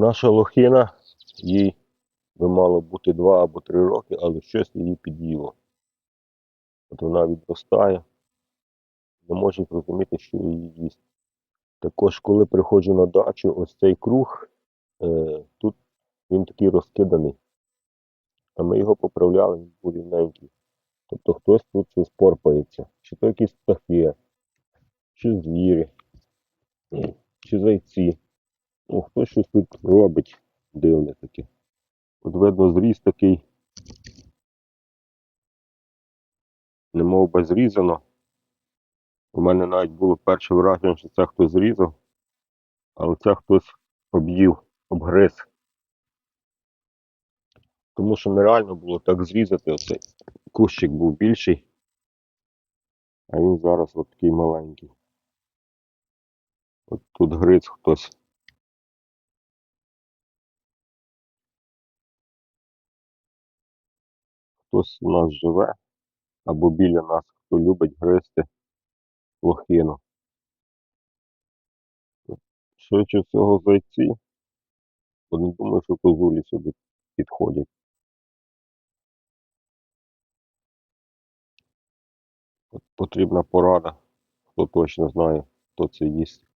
Наша лохина, їй би мало бути 2 або 3 роки, але щось її під'їло. От вона відростає, не може зрозуміти, що її їсть. Також, коли приходжу на дачу, ось цей круг, е, тут він такий розкиданий. А ми його поправляли, він був рівненький. Тобто хтось тут щось порпається. Чи то якісь птахи, чи звірі, чи зайці. Ну, хтось щось тут робить дивне таке. От видно, зріз такий, немов би зрізано. У мене навіть було перше враження, що це хтось зрізав, але це хтось об'їв, обгриз. Тому що нереально було так зрізати. Оцей кущик був більший, а він зараз от такий маленький. От тут гриз хтось. Хтось у нас живе, або біля нас, хто любить гризти лохину. Швидше всього зайці, бо не думаю, що козулі сюди підходять. Потрібна порада, хто точно знає, хто це їсть.